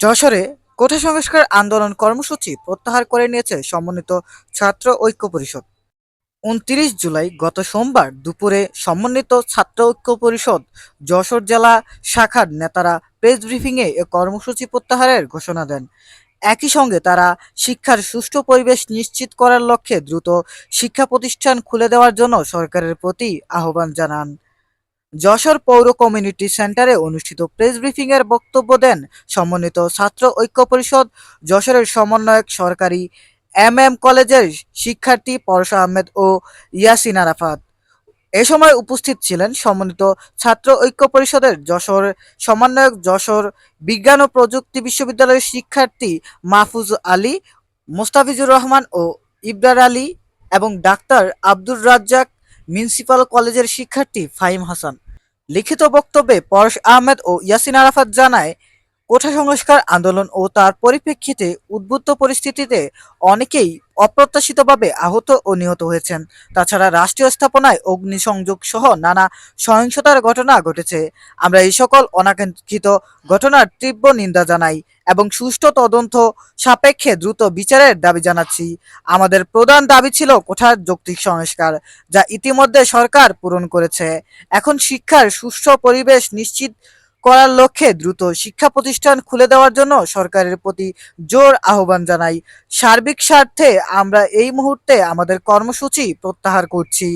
যশোরে কোঠা সংস্কার আন্দোলন কর্মসূচি প্রত্যাহার করে নিয়েছে সমন্বিত ছাত্র ঐক্য পরিষদ। উনত্রিশ জুলাই গত সোমবার দুপুরে সমন্বিত ছাত্র ঐক্য পরিষদ যশোর জেলা শাখার নেতারা প্রেস ব্রিফিংয়ে এ কর্মসূচি প্রত্যাহারের ঘোষণা দেন। একই সঙ্গে তারা শিক্ষার সুষ্ঠু পরিবেশ নিশ্চিত করার লক্ষ্যে দ্রুত শিক্ষা প্রতিষ্ঠান খুলে দেওয়ার জন্য সরকারের প্রতি আহ্বান জানান। যশোর পৌর কমিউনিটি সেন্টারে অনুষ্ঠিত প্রেস ব্রিফিংয়ের বক্তব্য দেন সমন্বিত ছাত্র ঐক্য পরিষদ, যশোরের সমন্বয়ক সরকারি এম এম কলেজের শিক্ষার্থী পরশা আহমেদ ও ইয়াসিন আরাফাত। এ সময় উপস্থিত ছিলেন সমন্বিত ছাত্র ঐক্য পরিষদের যশোর সমন্বয়ক, যশোর বিজ্ঞান ও প্রযুক্তি বিশ্ববিদ্যালয়ের শিক্ষার্থী মাহফুজ আলী, মোস্তাফিজুর রহমান ও ইবরার আলী এবং ডাক্তার আব্দুর রাজ্জাক মিউনিসিপাল কলেজের শিক্ষার্থী ফাহিম হাসান। লিখিত বক্তব্যে পরশ আহমেদ ও ইয়াসিন আরাফাত জানায় কোঠা সংস্কার আন্দোলন ও তার পরিপ্রেক্ষিতে উদ্বুদ্ধ পরিস্থিতিতে অনেকেই অপ্রত্যাশিতভাবে আহত ও নিহত হয়েছেন। তাছাড়া রাষ্ট্রীয় স্থাপনায় অগ্নিসংযোগ সহ নানা সহিংসতার ঘটনা ঘটেছে। আমরা এই সকল অনাকাঙ্ক্ষিত ঘটনার তীব্র নিন্দা জানাই এবং সুষ্ঠু তদন্ত সাপেক্ষে দ্রুত বিচারের দাবি জানাচ্ছি। আমাদের প্রধান দাবি ছিল কোঠার যৌক্তিক সংস্কার, যা ইতিমধ্যে সরকার পূরণ করেছে। এখন শিক্ষার সুষ্ঠু পরিবেশ নিশ্চিত করার লক্ষ্যে দ্রুত শিক্ষা প্রতিষ্ঠান খুলে দেওয়ার জন্য সরকারের প্রতি জোর আহ্বান জানাই। সার্বিক স্বার্থে আমরা এই মুহূর্তে আমাদের কর্মসূচি প্রত্যাহার করছি।